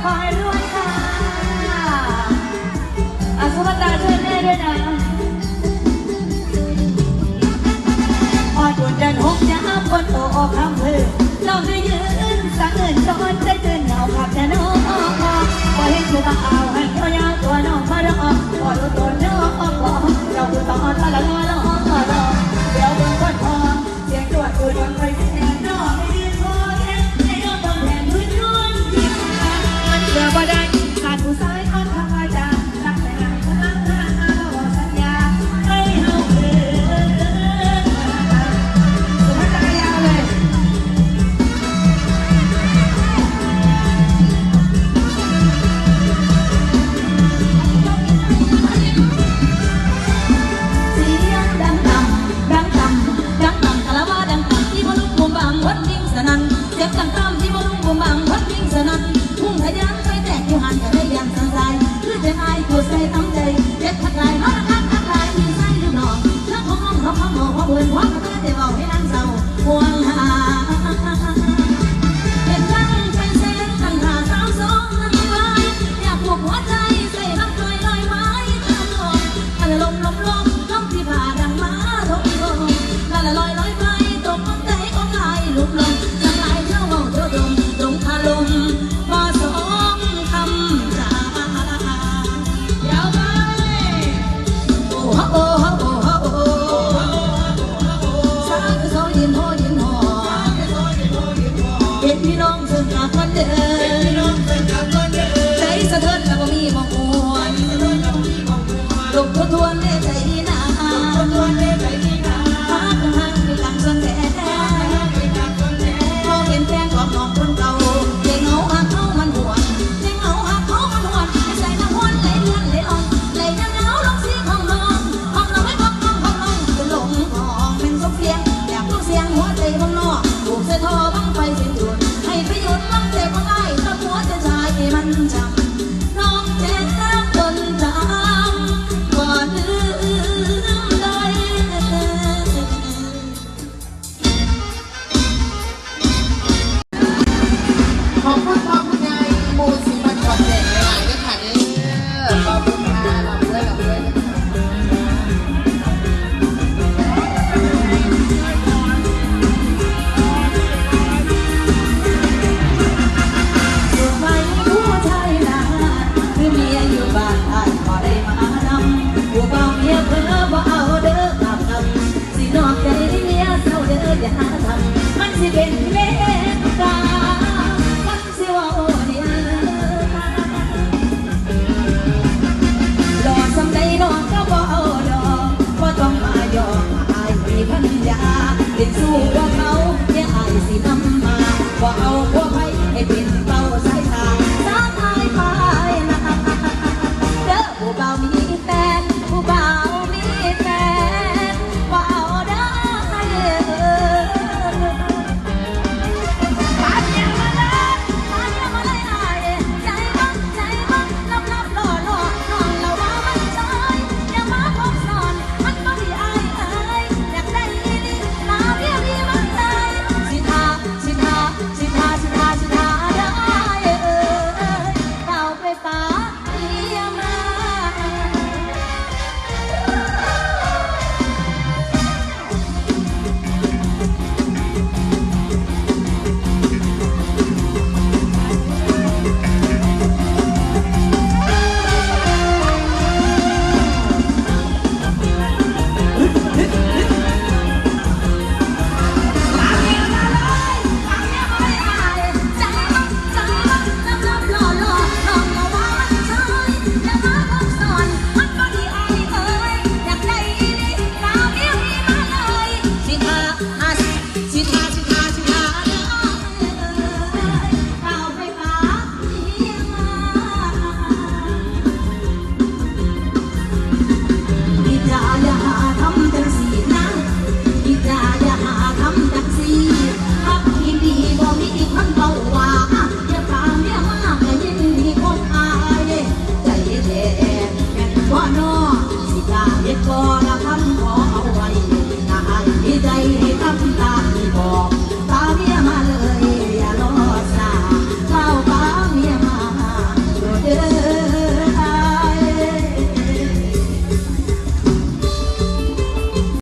heart. งทะยานไปแตกอยู่หันก็ได้ยังสงสัยคือจะนายปวดใจทั้งใจเจ็บทักลายมา ลูกทวทวนเนใจนาทวทวนเลี้ยใจนาหากหักหลังส่นแท้พอเห็นแฟนของน้องคนเก่าเจ๊งเอาหักเขามันหวนเจงเอาหักเขามันหวนใส่น้ำหวไหลเลื่อนไหลอ่อนไหลน้ำเงาลงสีของน้ององนองไม่ของนองของนองจะหลงห้องเป็นสมเสียงอยากลูกเสียงหัวใจของนองถูกเสทอบังไฟเสียงดวนให้ไปหยุบังเจมังไอ้ตะหัวจะชายมันช่า ขอบคุณนายมูสิบันขอบเด็กใงหลายๆด้วยค่ะเด้อขอบคุณค่ะ 祖国。 เจ็บพอละคำขอเอาไว้นายใจ